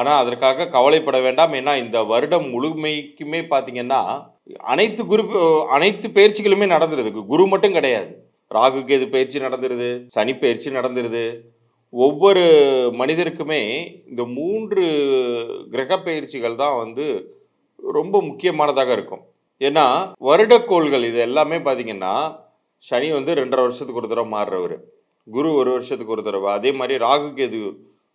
ஆனால் அதற்காக கவலைப்பட வேண்டாம். ஏன்னா இந்த வருடம் முழுமைக்குமே பார்த்தீங்கன்னா அனைத்து குரு அனைத்து பயிற்சிகளுமே நடந்துருது. குரு மட்டும் கிடையாது. ராகு கேது பயிற்சி நடந்துருது. சனி பயிற்சி நடந்துருது. ஒவ்வொரு மனிதருக்குமே இந்த மூன்று கிரக பயிற்சிகள் தான் வந்து ரொம்ப முக்கியமானதாக இருக்கும். ஏன்னா வருடக்கோள்கள் இது எல்லாமே பார்த்தீங்கன்னா சனி வந்து ரெண்டரை வருஷத்துக்கு ஒரு தடவை மாறுறவர். குரு ஒரு வருஷத்துக்கு ஒரு தடவை. அதே மாதிரி ராகு கேது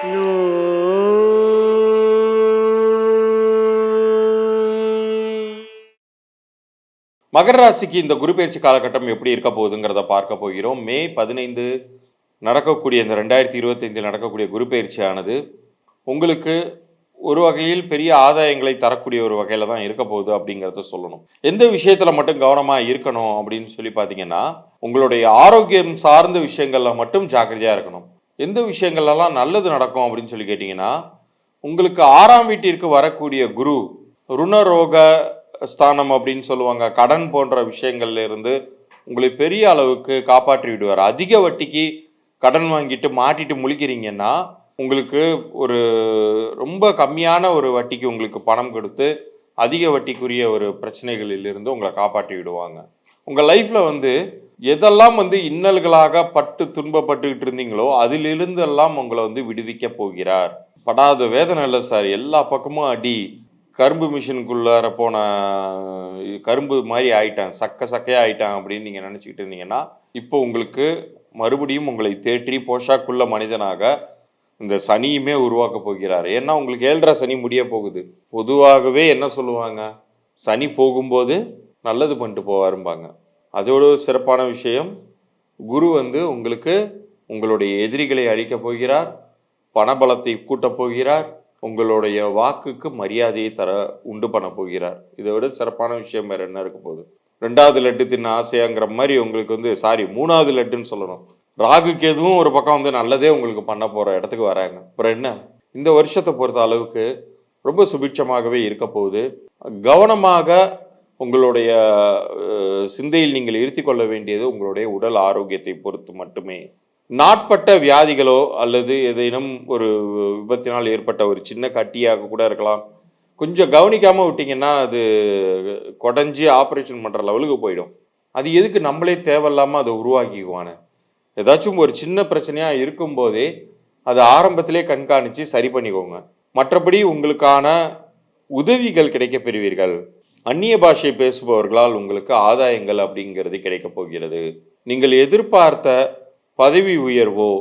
மகர ராசிக்கு இந்த குரு பயிற்சி காலகட்டம் எப்படி இருக்க போகுதுங்கிறத பார்க்க போகிறோம். மே பதினைந்து நடக்கக்கூடிய இந்த ரெண்டாயிரத்தி இருபத்தைந்தில் நடக்கக்கூடிய குரு பயிற்சியானது உங்களுக்கு ஒரு வகையில் பெரிய ஆதாயங்களை தரக்கூடிய ஒரு வகையில் தான் இருக்க போகுது அப்படிங்கிறத சொல்லணும். எந்த விஷயத்தில் மட்டும் கவனமாக இருக்கணும் அப்படின்னு சொல்லி பார்த்தீங்கன்னா உங்களுடைய ஆரோக்கியம் சார்ந்த விஷயங்களில் மட்டும் ஜாக்கிரதையாக இருக்கணும். எந்த விஷயங்கள்லாம் நல்லது நடக்கும் அப்படின்னு சொல்லி கேட்டிங்கன்னா உங்களுக்கு ஆறாம் வீட்டிற்கு வரக்கூடிய குரு ருணரோக ஸ்தானம் அப்படின்னு சொல்லுவாங்க. கடன் போன்ற விஷயங்கள்ல இருந்து உங்களை பெரிய அளவுக்கு காப்பாற்றி விடுவார். அதிக வட்டிக்கு கடன் வாங்கிட்டு மாட்டிட்டு முழிக்கிறீங்கன்னா உங்களுக்கு ஒரு ரொம்ப கம்மியான ஒரு வட்டிக்கு உங்களுக்கு பணம் கொடுத்து அதிக வட்டிக்குரிய ஒரு பிரச்சனைகளிலிருந்து உங்களை காப்பாற்றி விடுவாங்க. உங்கள் லைஃப்பில் வந்து எதெல்லாம் வந்து இன்னல்களாக பட்டு துன்பப்பட்டுக்கிட்டு இருந்தீங்களோ அதிலிருந்து எல்லாம் உங்களை வந்து விடுவிக்க போகிறார். படாத வேதனை இல்லை சார். எல்லா பக்கமும் அடி. கரும்பு மிஷினுக்குள்ளார போன கரும்பு மாதிரி ஆயிட்டான். சக்க சக்கையாக ஆயிட்டான் அப்படின்னு நீங்கள் நினச்சிக்கிட்டு இருந்தீங்கன்னா இப்போ உங்களுக்கு மறுபடியும் உங்களை தேற்றி போஷாக்குள்ள மனிதனாக இந்த சனியுமே உருவாக்க போகிறார். ஏன்னா உங்களுக்கு ஏழ்ரா சனி முடிய போகுது. பொதுவாகவே என்ன சொல்லுவாங்க? சனி போகும்போது நல்லது பண்ணிட்டு போவாரும்பாங்க. அதோட சிறப்பான விஷயம் குரு வந்து உங்களுக்கு உங்களுடைய எதிரிகளை அழிக்கப் போகிறார் பணபலத்தை கூட்டப் போகிறார் உங்களுடைய வாக்குக்கு மரியாதையை தர உண்டு பண்ண போகிறார். இதை விட சிறப்பான விஷயம் வேறு என்ன இருக்க போகுது? ரெண்டாவது லட்டு தின்ன ஆசையாங்கிற மாதிரி உங்களுக்கு வந்து சாரி மூணாவது லட்டுன்னு சொல்லணும். ராகுக்கு எதுவும் ஒரு பக்கம் வந்து நல்லதே உங்களுக்கு பண்ண போகிற இடத்துக்கு வராங்க. அப்புறம் என்ன? இந்த வருஷத்தை பொறுத்த அளவுக்கு ரொம்ப சுபிட்சமாகவே இருக்க போகுது. கவனமாக உங்களுடைய சிந்தையில் நீங்கள் இருத்தி கொள்ள வேண்டியது உங்களுடைய உடல் ஆரோக்கியத்தை பொறுத்து மட்டுமே. நாட்பட்ட வியாதிகளோ அல்லது ஏதேனும் ஒரு விபத்தினால் ஏற்பட்ட ஒரு சின்ன கட்டியாக கூட இருக்கலாம். கொஞ்சம் கவனிக்காமல் விட்டிங்கன்னா அது கொடைஞ்சி ஆப்ரேஷன் பண்ணுற லெவலுக்கு போயிடும். அது எதுக்கு நம்மளே தேவையில்லாமல் அதை உருவாக்கிக்குவானே? ஏதாச்சும் ஒரு சின்ன பிரச்சனையாக இருக்கும்போதே அதை ஆரம்பத்திலே கண்காணித்து சரி பண்ணிக்கோங்க. மற்றபடி உங்களுக்கான உதவிகள் கிடைக்க பெறுவீர்கள். அந்நிய பாஷை பேசுபவர்களால் உங்களுக்கு ஆதாயங்கள் அப்படிங்கிறது கிடைக்கப் போகிறது. நீங்கள் எதிர்பார்த்த பதவி உயர்வோ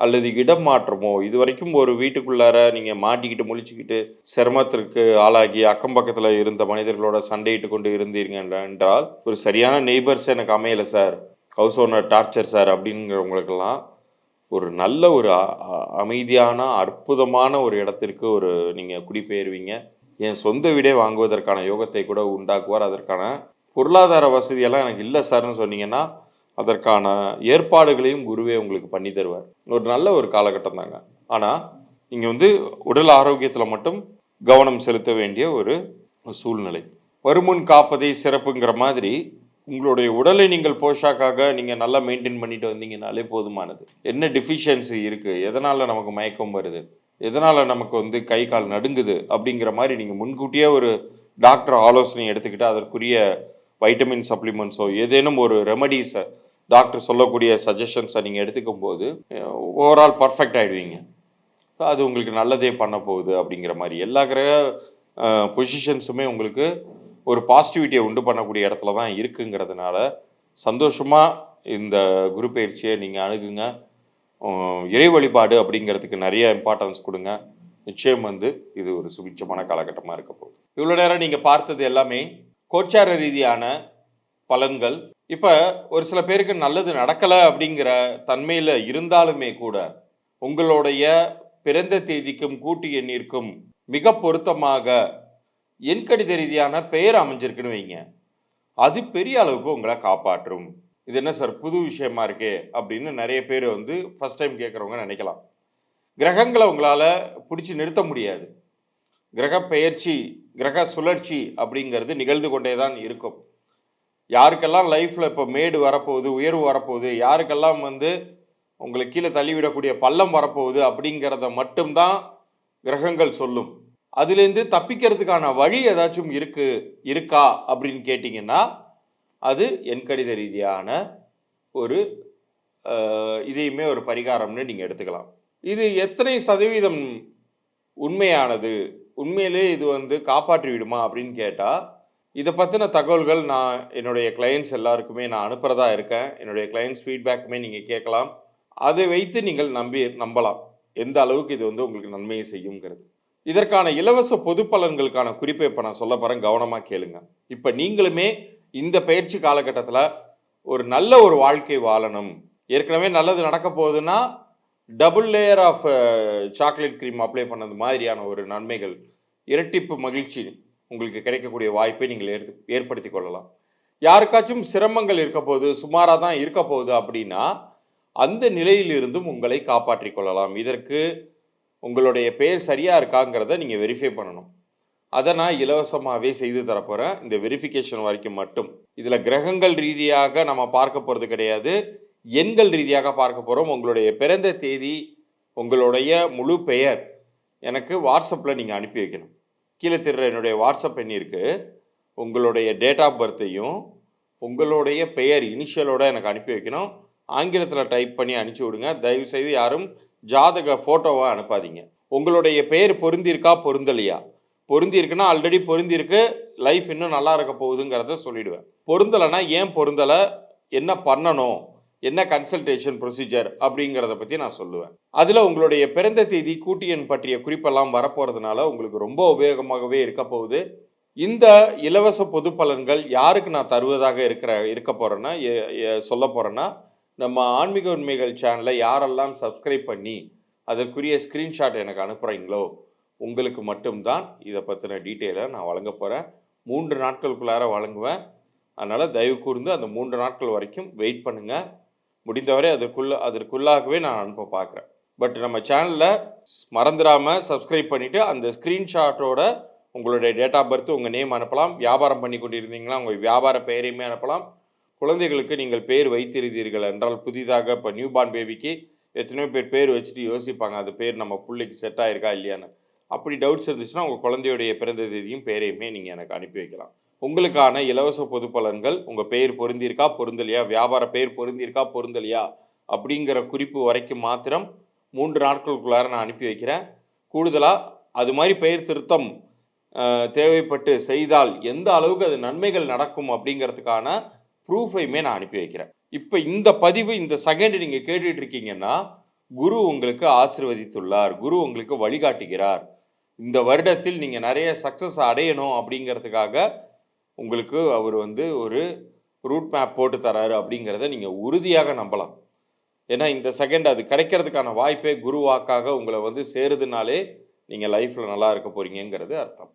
அல்லது இடம் மாற்றமோ இது வரைக்கும் ஒரு வீட்டுக்குள்ளார நீங்கள் மாட்டிக்கிட்டு முழிச்சுக்கிட்டு சிரமத்திற்கு ஆளாகி அக்கம் பக்கத்தில் இருந்த மனிதர்களோட சண்டையிட்டு கொண்டு இருந்தீங்க என்றால் ஒரு சரியான நெய்பர்ஸ் எனக்கு அமையலை sir house owner torture sir அப்படிங்கிறவங்களுக்கெல்லாம் ஒரு நல்ல ஒரு அமைதியான அற்புதமான ஒரு இடத்திற்கு ஒரு நீங்கள் குடிபெயர்வீங்க. என் சொந்த வீடே வாங்குவதற்கான யோகத்தை கூட உண்டாக்குவார். அதற்கான பொருளாதார வசதியெல்லாம் எனக்கு இல்லை சார்னு சொன்னீங்கன்னா அதற்கான ஏற்பாடுகளையும் குருவே உங்களுக்கு பண்ணி தருவார். ஒரு நல்ல ஒரு காலகட்டம் தாங்க. ஆனால் நீங்கள் வந்து உடல் ஆரோக்கியத்தில் மட்டும் கவனம் செலுத்த வேண்டிய ஒரு சூழ்நிலை. வருமுன் காப்பதே சிறப்புங்கிற மாதிரி உங்களுடைய உடலை நீங்கள் போஷாக்காக நீங்கள் நல்லா மெயின்டைன் பண்ணிட்டு வந்தீங்கனாலே போதுமானது. என்ன டிஃபிஷியன்சி இருக்குது எதனால் நமக்கு மயக்கம் வருது? எதனால் நமக்கு வந்து கை கால் நடுங்குது அப்படிங்கிற மாதிரி நீங்கள் முன்கூட்டியே ஒரு டாக்டர் ஆலோசனை எடுத்துக்கிட்டு அதற்குரிய வைட்டமின் சப்ளிமெண்ட்ஸோ ஏதேனும் ஒரு ரெமடிஸை டாக்டர் சொல்லக்கூடிய சஜஷன்ஸை நீங்கள் எடுத்துக்கும் போது ஓவரால் பர்ஃபெக்ட் ஆகிடுவீங்க அது உங்களுக்கு நல்லதே பண்ண போகுது அப்படிங்கிற மாதிரி. எல்லா கிரக பொசிஷன்ஸுமே உங்களுக்கு ஒரு பாசிட்டிவிட்டியை உண்டு பண்ணக்கூடிய இடத்துல தான் இருக்குங்கிறதுனால சந்தோஷமாக இந்த குரு பயிற்சியை நீங்கள் அணுகுங்க. இறை வழிபாடு அப்படிங்கிறதுக்கு நிறைய இம்பார்ட்டன்ஸ் கொடுங்க. நிச்சயம் வந்து இது ஒரு சுபிட்சமான காலகட்டமாக இருக்க போகுது. இவ்வளோ நேரம் நீங்கள் பார்த்தது எல்லாமே கோச்சார ரீதியான பலன்கள். இப்போ ஒரு சில பேருக்கு நல்லது நடக்கலை அப்படிங்கிற தன்மையில் இருந்தாலுமே கூட உங்களுடைய பிறந்த தேதிக்கும் கூட்டு எண்ணிற்கும் மிக பொருத்தமாக எண்கணித ரீதியான பெயர் அமைஞ்சிருக்குன்னு வைங்க. அது பெரிய அளவுக்கு உங்களை காப்பாற்றும். இது என்ன சார் புது விஷயமா இருக்கே அப்படின்னு நிறைய பேர் வந்து ஃபர்ஸ்ட் டைம் கேட்குறவங்க நினைக்கலாம். கிரகங்களை உங்களால் பிடிச்சி நிறுத்த முடியாது. கிரக பெயர்ச்சி கிரக சுழற்சி அப்படிங்கிறது நிகழ்ந்து கொண்டே தான் இருக்கும். யாருக்கெல்லாம் லைஃப்பில் இப்போ மேடு வரப்போகுது உயர்வு வரப்போகுது யாருக்கெல்லாம் வந்து உங்களை கீழே தள்ளிவிடக்கூடிய பள்ளம் வரப்போகுது அப்படிங்கிறத மட்டும்தான் கிரகங்கள் சொல்லும். அதுலேருந்து தப்பிக்கிறதுக்கான வழி ஏதாச்சும் இருக்கு இருக்கா அப்படின்னு கேட்டிங்கன்னா அது எண்கணித ரீதியான ஒரு இதையுமே ஒரு பரிகாரம்னு நீங்கள் எடுத்துக்கலாம். இது எத்தனை சதவீதம் உண்மையானது? உண்மையிலே இது வந்து காப்பாற்றி விடுமா அப்படின்னு கேட்டால் இதை பற்றின தகவல்கள் நான் என்னுடைய கிளையண்ட்ஸ் எல்லாருக்குமே நான் அனுப்புகிறதா இருக்கேன். என்னுடைய கிளையண்ட்ஸ் ஃபீட்பேக்குமே நீங்கள் கேட்கலாம். அதை வைத்து நீங்கள் நம்பி நம்பலாம். எந்த அளவுக்கு இது வந்து உங்களுக்கு நன்மையை செய்யுங்கிறது. இதற்கான இலவச பொது பலன்களுக்கான குறிப்பை இப்போ நான் சொல்ல போகிறேன் கவனமாக கேளுங்க. இப்போ நீங்களுமே இந்த பயிற்சி காலகட்டத்தில் ஒரு நல்ல ஒரு வாழ்க்கை வாழணும். ஏற்கனவே நல்லது நடக்க போகுதுன்னா double layer of chocolate cream apply பண்ணது மாதிரியான ஒரு நன்மைகள் இரட்டிப்பு மகிழ்ச்சி உங்களுக்கு கிடைக்கக்கூடிய வாய்ப்பை நீங்கள் ஏற்ப ஏற்படுத்தி கொள்ளலாம். யாருக்காச்சும் சிரமங்கள் இருக்க போகுது சுமாராக தான் இருக்க போகுது அப்படின்னா அந்த நிலையிலிருந்தும் உங்களை காப்பாற்றிக் கொள்ளலாம். இதற்கு உங்களுடைய பேர் சரியாக இருக்காங்கிறத நீங்கள் வெரிஃபை பண்ணணும். அதை நான் இலவசமாகவே செய்து தரப்போகிறேன் இந்த வெரிஃபிகேஷன் வரைக்கும் மட்டும். இதில் கிரகங்கள் ரீதியாக நம்ம பார்க்க போகிறது கிடையாது. எண்கள் ரீதியாக பார்க்க போகிறோம் உங்களுடைய பிறந்த தேதி உங்களுடைய முழு பெயர் எனக்கு வாட்ஸ்அப்பில் நீங்கள் அனுப்பி வைக்கணும். கீழே திருற என்னுடைய வாட்ஸ்அப் எண் இருக்குது உங்களுடைய டேட் ஆஃப் பர்த்தையும் உங்களுடைய பெயர் இனிஷியலோட எனக்கு அனுப்பி வைக்கணும். ஆங்கிலத்தில் டைப் பண்ணி அனுப்பிச்சி விடுங்க. தயவுசெய்து யாரும் ஜாதக ஃபோட்டோவாக அனுப்பாதீங்க. உங்களுடைய பெயர் பொருந்திருக்கா பொருந்தலையா? பொருந்திருக்குன்னா ஆல்ரெடி பொருந்திருக்கு லைஃப் இன்னும் நல்லா இருக்க போகுதுங்கிறத சொல்லிடுவேன். பொருந்தலைன்னா ஏன் பொருந்தலை? என்ன பண்ணணும்? என்ன கன்சல்டேஷன் ப்ரொசீஜர் அப்படிங்கிறத பற்றி நான் சொல்லுவேன். அதில் உங்களுடைய பிறந்த தேதி கூட்டியன் பற்றிய குறிப்பெல்லாம் வரப்போகிறதுனால உங்களுக்கு ரொம்ப உபயோகமாகவே இருக்க போகுது. இந்த இலவச பொது பலன்கள் யாருக்கு நான் தருவதாக இருக்கிற இருக்க போகிறேன்னா சொல்ல போகிறேன்னா நம்ம ஆன்மீக உண்மைகள் சேனலை யாரெல்லாம் சப்ஸ்கிரைப் பண்ணி அதற்குரிய ஸ்க்ரீன்ஷாட் எனக்கு அனுப்புகிறீங்களோ உங்களுக்கு மட்டும்தான் இதை பற்றின டீட்டெயிலை நான் வழங்க போகிறேன் மூன்று நாட்களுக்குள்ளார வழங்குவேன். அதனால் தயவு கூர்ந்து அந்த மூன்று நாட்கள் வரைக்கும் வெயிட் பண்ணுங்கள் முடிந்தவரை அதற்குள்ள அதற்குள்ளாகவே நான் அனுப்ப பார்க்குறேன். பட் நம்ம சேனலில் மறந்துடாமல் சப்ஸ்கிரைப் பண்ணிவிட்டு அந்த ஸ்க்ரீன்ஷாட்டோட உங்களுடைய டேட் ஆஃப் பர்த் உங்கள் நேம் அனுப்பலாம். வியாபாரம் பண்ணி கொண்டிருந்தீங்களா உங்கள் வியாபார பெயரையுமே அனுப்பலாம். குழந்தைகளுக்கு நீங்கள் பேர் வைத்திருந்தீர்கள் என்றால் புதிதாக இப்போ நியூ பார்ன் பேபிக்கு எத்தனையோ பேர் பேர் வச்சுட்டு யோசிப்பாங்க. அது பேர் நம்ம பிள்ளைக்கு செட் ஆயிருக்கா இல்லையான்னு. அப்படி டவுட்ஸ் இருந்துச்சுன்னா உங்கள் குழந்தையுடைய பிறந்த தேதியும் பேரையுமே நீங்கள் எனக்கு அனுப்பி வைக்கலாம். உங்களுக்கான இலவச பொது பலன்கள் உங்கள் பெயர் பொருந்திருக்கா பொருந்தலையா? வியாபார பெயர் பொருந்திருக்கா பொருந்தலையா? அப்படிங்கிற குறிப்பு வரைக்கும் மாத்திரம் மூன்று நாட்களுக்குள்ளார நான் அனுப்பி வைக்கிறேன். கூடுதலாக அது மாதிரி பெயர் திருத்தம் தேவைப்பட்டு செய்தால் எந்த அளவுக்கு அது நன்மைகள் நடக்கும் அப்படிங்கிறதுக்கான ப்ரூஃபையுமே நான் அனுப்பி வைக்கிறேன். இப்போ இந்த பதிவு இந்த செகண்ட் நீங்கள் கேட்டுட்டு இருக்கீங்கன்னா குரு உங்களுக்கு ஆசிர்வதித்துள்ளார். குரு உங்களுக்கு வழிகாட்டுகிறார். இந்த வருடத்தில் நீங்கள் நிறைய சக்ஸஸ் அடையணும் அப்படிங்கிறதுக்காக உங்களுக்கு அவர் வந்து ஒரு ரூட் மேப் போட்டு தராரு அப்படிங்கிறத நீங்கள் உறுதியாக நம்பலாம். ஏன்னா இந்த செகண்ட் அது கிடைக்கிறதுக்கான வாய்ப்பே குரு வாக்காக உங்களை வந்து சேருதுனாலே நீங்கள் லைஃப்பில் நல்லா இருக்க போகிறீங்கிறது அர்த்தம்.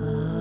Uh...